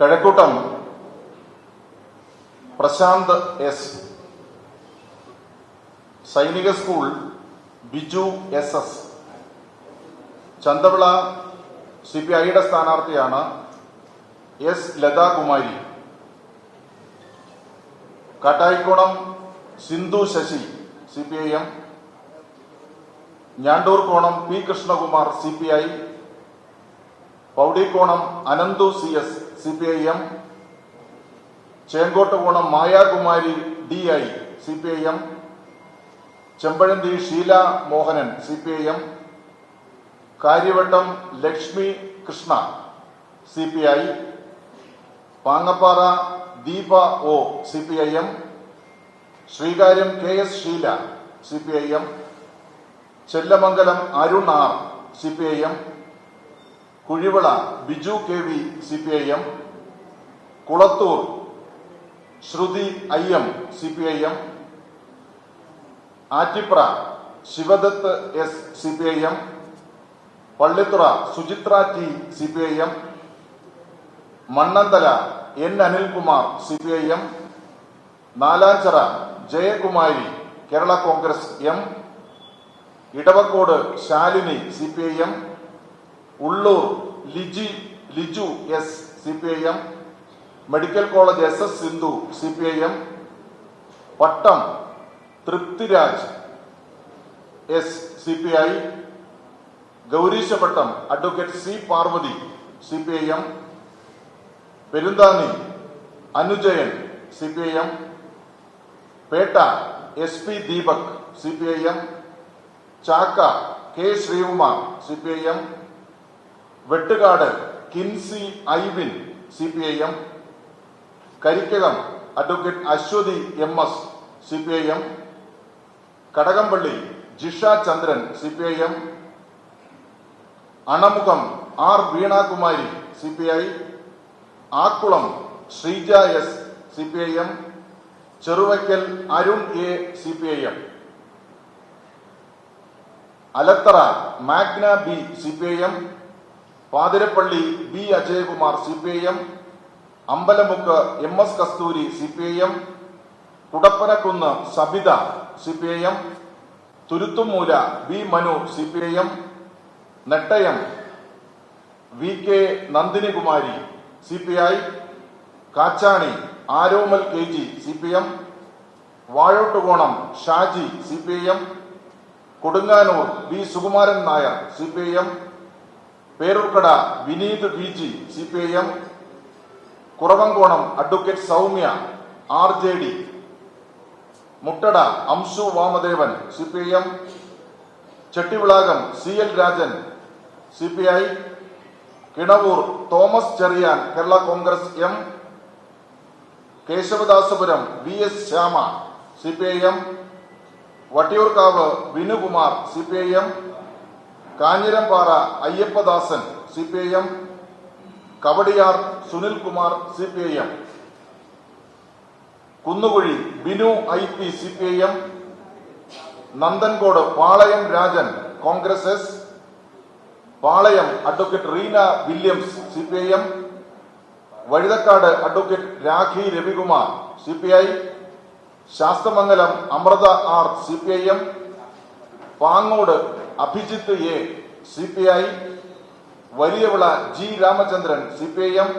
Kazhakkoottam Prashanth S സൈനിക school Biju S S Chanthavila C P ഐയുടെ സ്ഥാനാർത്ഥിയാണ് S Lathakumari Kattayikkonam Sindhu Sasi C P I M Njandoorkonam P Krishnakumar C P I Poudikkonam Ananthu C S C P I M Chenkottukonam Mayakumari D I C P I M Chempazhanthi Sheela Mohanan C P I M Kariavattom Lakshmi Krishna C P I Pangappara Deepa O C P I M Sreekaryam K S Sheela C P I M Chellamangalam Arun R C P I M Kuzhivila Biju K V C P I M Kulathoor Sruthi I M C P I M Attipra Sivadath S C P I M Pallithura Suchithra T C P I M Mannanthala N Anilkumar C P I M Nalanchira Jayakumari Kerala Congress M Edavacode Shalini C P I M Ulloor Liji Liju S C P I M medical college S S Sindhu C P I M Pattom Thripthiraj S C P I Gowreesapattom advocate C Parvathy C P I M Perunthanni Anujayan C P I M Pettah S P Deepak C P I M Chakka K Sreekumar C P I M Vettukad Kinsy Ivin C P I M Karikkakom advocate Aswathy M S C P I M Kadakampally Jisha Chandran C P I M Anamukham R Veenakumari C P I Akkulam Sreeja S C P I M Cheruvaikkal Arun A C P I M Alathara Magna B C P I M Pathirappally B Ajayakumar C P I M Ambalamukku M S Kasthuri C P I M Kudappanakunnu Sabitha C P I M Thuruthumoola B Manu C P I M Nettayam V K Nandinikumari C P I Kachani Aromal K G C P M Vazhottukonam Shaji C P I M Kodunganoor B Sukumaran Nair C P I M Peroorkada Vineeth V G C P I M Kuravankonam advocate Soumya R J D Muttada Amshu Vamadevan C P I M Chettivilakam C L Rajan C P I Kinavoor Thomas Cherian Kerala Congress M Kesavadasapuram V S Shyama C P I M Vattiyoorkavu Vinukumar C P I M Kanjirampara Ayyappadasan C P I M Kowdiar Sunilkumar C P I M Kunnukuzhy Binu I P C P I M Nanthancode Palayam Rajan Congress S Palayam advocate Reena Williams C P I M Vazhuthacaud advocate Rakhi Ravikumar C P I Sasthamangalam Amritha R C P I M Pangode Abhijith A C P I Valiyavila G Ramachandran C P I M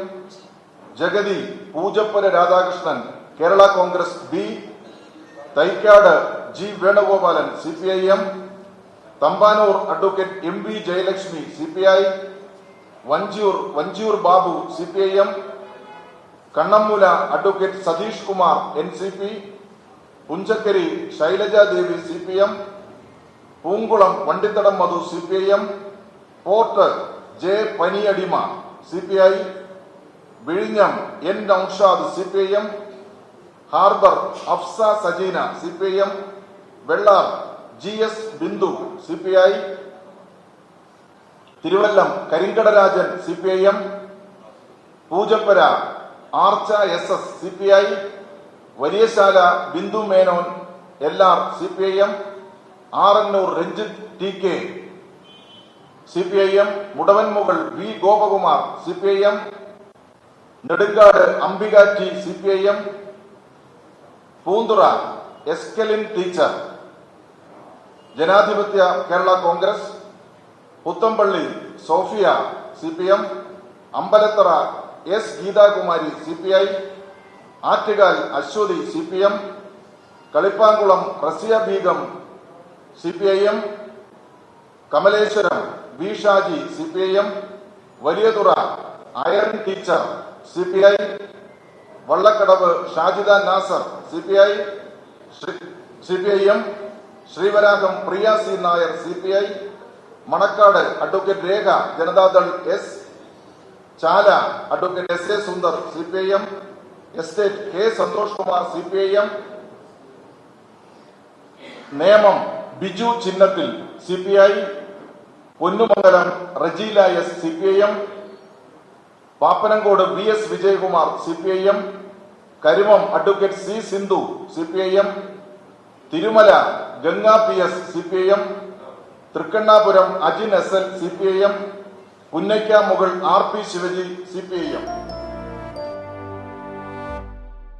Jagathy Poojappura Radhakrishnan Kerala Congress B Thycaud G Venugopalan C P I M Thampanoor advocate M V Jayalakshmi C P I Vanchiyoor Vanchiyoor Babu C P I M Kannammoola advocate Satheesh Kumar N C P Punchakkari Shailajadevi C P M Poonkulam Vandithadam Madhu C P I M port J Paniyadima C P I വിഴിഞ്ഞം N Noushad C P I M harbour Afsa Sajeena C P I M Vellar G S Bindu C P I Thiruvallam Karinkadarajan C P I M Poojappura Archa S S C P I Valiyasala Bindu Menon L R C P I M Arannoor Ranjith T K C P I M Mudavanmugal V Gopakumar C P I M Nedumkad Ambika T C P I M Poonthura Escaline teacher Janadhipathya Kerala Congress Puthenpally Sophia C P M Ambalathara S Geethakumari C P I Attukal Aswathy C P M Kalippankulam Raziya Beegum C P I M Kamaleswaram V Shaji C P I M Valiyathura അയൺ teacher C P I Vallakkadavu Shajida Nasar C P I C P I M Sreevaragam Priya C Nair C P I Manacaud advocate Rekha Janata Dal S Chala advocate S A Sundar C P I M estate K Santhosh Kumar C P I M നിയമം ബിജു ചിഹ്നത്തിൽ C P I Ponnumangalam Rejeela S C P I M Pappanamcode V S Vijayakumar C P I M Karimam advocate C Sindhu C P I M Thirumala Ganga P S C P I M Thrikkannapuram Ajin S L C P I M Punnakkamugal R P Shivaji C P I M